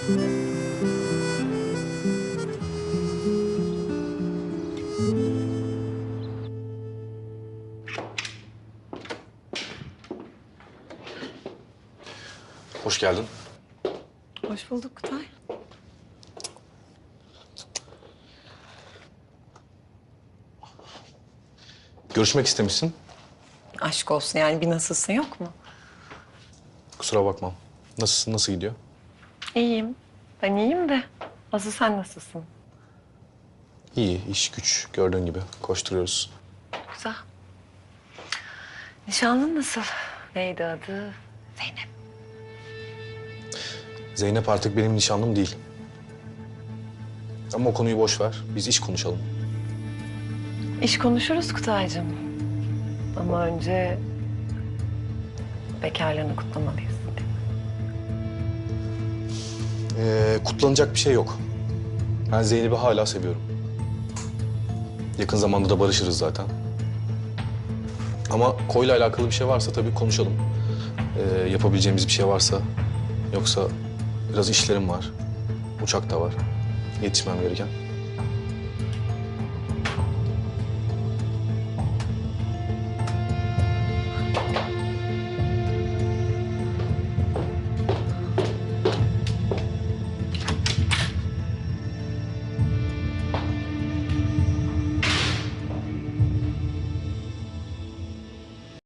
Hoş geldin. Hoş bulduk Kutay. Görüşmek istemişsin. Aşk olsun yani bir nasılsın yok mu? Kusura bakmam. Nasılsın, nasıl gidiyor? İyiyim. Ben iyiyim de. Asıl sen nasılsın? İyi, iş güç gördüğün gibi koşturuyoruz. Güzel. Nişanlın nasıl? Neydi adı? Zeynep. Zeynep artık benim nişanlım değil. Ama o konuyu boş ver. Biz iş konuşalım. İş konuşuruz Kutaycığım. Ama önce bekarlığını kutlamalıyız. Ee, kutlanacak bir şey yok. Ben Zeynep'i hala seviyorum. Yakın zamanda da barışırız zaten. Ama Koy'la alakalı bir şey varsa tabii konuşalım. Ee, yapabileceğimiz bir şey varsa. Yoksa biraz işlerim var. Uçak da var. Yetişmem gereken.